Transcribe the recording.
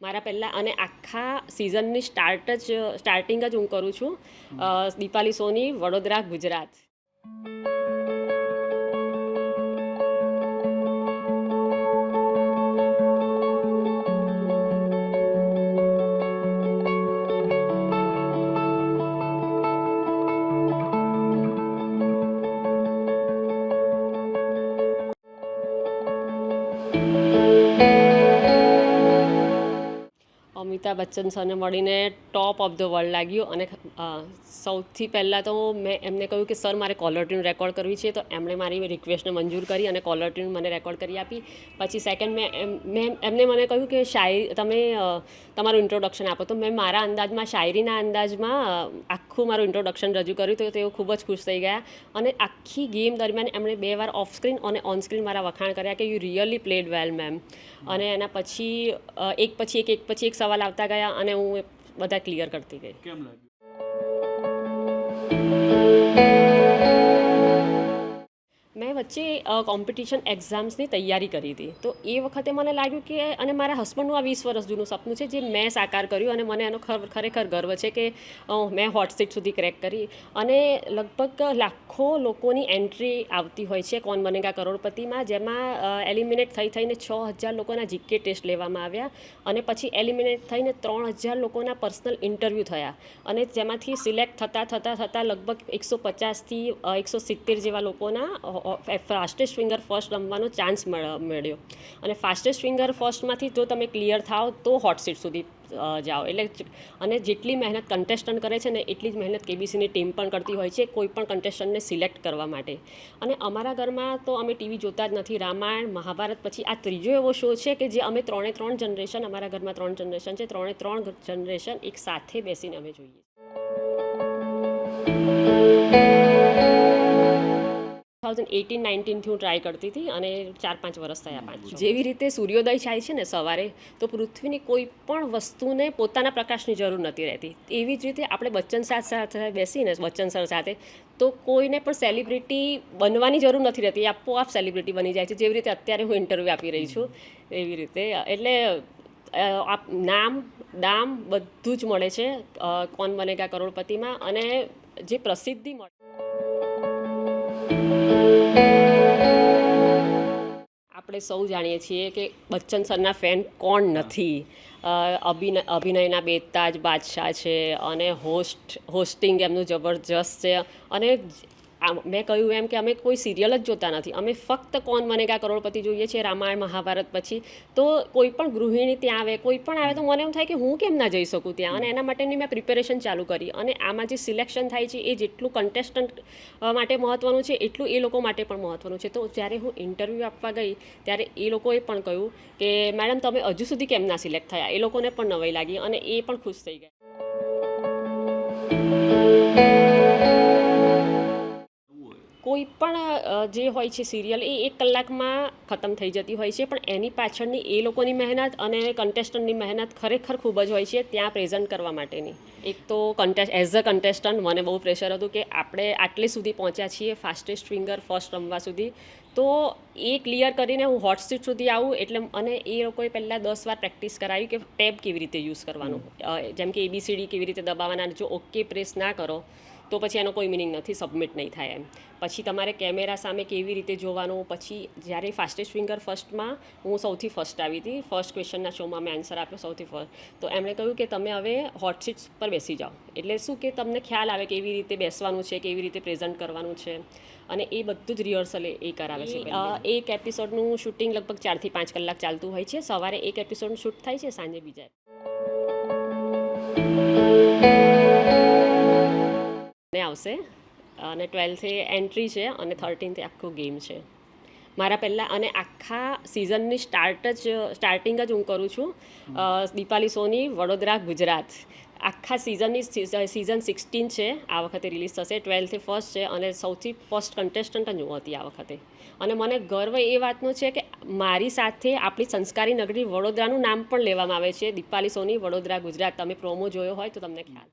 મારા પહેલાં અને આખા સિઝનની સ્ટાર્ટ જ સ્ટાર્ટિંગ જ હું કરું છું દીપાલી સોની વડોદરા ગુજરાત. અમિતાભ બચ્ચન સરને મળીને ટોપ ઓફ ધ વર્લ્ડ લાગ્યું અને સૌથી પહેલાં તો મેં એમને કહ્યું કે, સર, મારે કોલર ટ્યુન રેકોર્ડ કરવી છે. તો એમણે મારી રિક્વેસ્ટને મંજૂર કરી અને કોલર ટ્યુન મને રેકોર્ડ કરી આપી. પછી સેકન્ડ મેં મેં એમને મને કહ્યું કે, શાયરી, તમે તમારું ઇન્ટ્રોડક્શન આપો. તો મેં મારા અંદાજમાં, શાયરીના અંદાજમાં આખું મારું ઇન્ટ્રોડક્શન રજૂ કર્યું તો તેઓ ખૂબ જ ખુશ થઈ ગયા. અને આખી ગેમ દરમિયાન એમણે બે વાર ઓફ સ્ક્રીન અને ઓન સ્ક્રીન મારા વખાણ કર્યા કે you really played well ma'am અને એના પછી એક પછી એક એક પછી એક સવાલ આવતા ગયા અને હું બધા ક્લિયર કરતી ગઈ. કેમ મેં વચ્ચે કોમ્પિટિશન એક્ઝામ્સની તૈયારી કરી હતી. તો એ વખતે મને લાગ્યું કે અને મારા હસબન્ડનું આ વીસ વર્ષ જૂનું સપનું છે જે મેં સાકાર કર્યું અને મને એનો ખરેખર ગર્વ છે કે મેં હોટ સીટ સુધી ક્રેક કરી. અને લગભગ લાખો લોકોની એન્ટ્રી આવતી હોય છે કોણ બનેગા કરોડપતિમાં, જેમાં એલિમિનેટ થઈ થઈને છ હજાર લોકોના જીકે ટેસ્ટ લેવામાં આવ્યા અને પછી એલિમિનેટ થઈને ત્રણ હજાર લોકોના પર્સનલ ઇન્ટરવ્યૂ થયા અને જેમાંથી સિલેક્ટ થતાં થતાં થતાં લગભગ એકસો પચાસથી એકસો સિત્તેર જેવા લોકોના ફાસ્ટેસ્ટ ફિંગર ફર્સ્ટ રમવાનો ચાન્સ મળ્યો. અને ફાસ્ટેસ્ટ ફિંગર ફર્સ્ટમાંથી જો તમે ક્લિયર થાવ તો હોટ સીટ સુધી જાઓ. એટલે અને જેટલી મહેનત કન્ટેસ્ટન્ટ કરે છે ને, એટલી જ મહેનત કેબીસીની ટીમ પણ કરતી હોય છે, કોઈ પણ કન્ટેસ્ટન્ટને સિલેક્ટ કરવા માટે. અને અમારા ઘરમાં તો અમે ટીવી જોતા જ નથી. રામાયણ, મહાભારત, પછી આ ત્રીજો એવો શો છે કે જે અમે ત્રણે ત્રણ જનરેશન અમારા ઘરમાં ત્રણ જનરેશન છે, ત્રણે ત્રણ જનરેશન એક સાથે બેસીને અમે જોઈએ થાઉઝન્ડ એટીન નાઇન્ટીનથી હું ટ્રાય કરતી હતી અને ચાર પાંચ વર્ષ થયા પાંચ જેવી રીતે સૂર્યોદય થાય છે ને સવારે, તો પૃથ્વીની કોઈ પણ વસ્તુને પોતાના પ્રકાશની જરૂર નથી રહેતી. એવી જ રીતે આપણે બચ્ચન સાથ સાથે બેસીને, બચ્ચન સર સાથે, તો કોઈને પણ સેલિબ્રિટી બનવાની જરૂર નથી રહેતી. આપોઆપ સેલિબ્રિટી બની જાય છે. જેવી રીતે અત્યારે હું ઇન્ટરવ્યૂ આપી રહી છું, એવી રીતે. એટલે આપ, નામ, દામ બધું જ મળે છે કોણ બનેગા કરોડપતિમાં અને જે પ્રસિદ્ધિ મળે આપણે સૌ જાણીએ છીએ કે બચ્ચન સરના ફેન કોણ નથી. અભિનય અભિનયના બેતાજ બાદશાહ છે અને હોસ્ટ હોસ્ટિંગ એમનું જબરજસ્ત છે અને મેં કહ્યું એમ કે અમે કોઈ સિરિયલ જ જોતા નથી. અમે ફક્ત કોણ બનેગા કરોડપતિ જોઈએ છીએ રામાયણ, મહાભારત પછી, તો કોઈ પણ ગૃહિણી ત્યાં આવે, કોઈ પણ આવે, તો મને એમ થાય કે હું કેમ ના જઈ શકું ત્યાં? અને એના માટેની મેં પ્રિપેરેશન ચાલુ કરી. અને આમાં જે સિલેક્શન થાય છે, એ જેટલું કન્ટેસ્ટન્ટ માટે મહત્ત્વનું છે, એટલું એ લોકો માટે પણ મહત્ત્વનું છે. તો જ્યારે હું ઇન્ટરવ્યૂ આપવા ગઈ, ત્યારે એ લોકોએ પણ કહ્યું કે, મેડમ, તમે હજુ સુધી કેમ ના સિલેક્ટ થયા? એ લોકોને પણ નવાઈ લાગી અને એ પણ ખુશ થઈ ગયા. કોઈ પણ જે હોય છે સિરિયલ, એ એક કલાકમાં ખતમ થઈ જતી હોય છે. પણ એની પાછળની એ લોકોની મહેનત અને કન્ટેસ્ટન્ટની મહેનત ખરેખર ખૂબ જ હોય છે ત્યાં પ્રેઝન્ટ કરવા માટેની. એક તો કન્ટેસ્ટ એઝ અ કન્ટેસ્ટન્ટ મને બહુ પ્રેશર હતું કે આપણે આટલે સુધી પહોંચ્યા છીએ ફાસ્ટેસ્ટ ફિંગર ફર્સ્ટ રમવા સુધી. તો એ ક્લિયર કરીને હું હોટ સીટ સુધી આવું એટલે અને એ લોકોએ પહેલાં દસ વાર પ્રેક્ટિસ કરાવી કે ટેબ કેવી રીતે યુઝ કરવાનું. જેમ કે એબીસીડી કેવી રીતે દબાવવાના જો ઓકે પ્રેસ ના કરો તો પછી એનો કોઈ મિનિંગ નથી સબમિટ નહીં થાય એમ. પછી તમારે કેમેરા સામે કેવી રીતે જોવાનું? પછી જ્યારે ફાસ્ટેસ્ટ ફિંગર ફર્સ્ટમાં હું સૌથી ફર્સ્ટ આવી હતી. ફર્સ્ટ ક્વેશ્ચનના શોમાં મેં આન્સર આપ્યો સૌથી ફર્સ્ટ તો એમણે કહ્યું કે તમે હવે હોટ સીટ્સ પર બેસી જાઓ. એટલે શું કે તમને ખ્યાલ આવે કેવી રીતે બેસવાનું છે કેવી રીતે પ્રેઝન્ટ કરવાનું છે? અને એ બધું જ રિહર્સલ એ કરાવે છે એક એપિસોડનું શૂટિંગ લગભગ ચારથી પાંચ કલાક ચાલતું હોય છે. સવારે એક એપિસોડનું શૂટ થાય છે સાંજે બીજા આવશે. અને ટ્વેલ્થે એન્ટ્રી છે અને થર્ટીનથી આખું ગેમ છે. મારા પહેલાં અને આખા સિઝનની સ્ટાર્ટ જ સ્ટાર્ટિંગ જ હું કરું છું દીપાલી સોની, વડોદરા, ગુજરાત. આખા સિઝનની સિઝન સિક્સટીન છે, આ વખતે રિલીઝ થશે. ટ્વેલ્થથી ફર્સ્ટ છે અને સૌથી ફર્સ્ટ કન્ટેસ્ટન્ટ જ હું હતી આ વખતે. અને મને ગર્વ એ વાતનો છે કે મારી સાથે આપણી સંસ્કારી નગરી વડોદરાનું નામ પણ લેવામાં આવે છે. દીપાલી સોની, વડોદરા, ગુજરાત. તમે પ્રોમો જોયો હોય તો તમને ખ્યાલ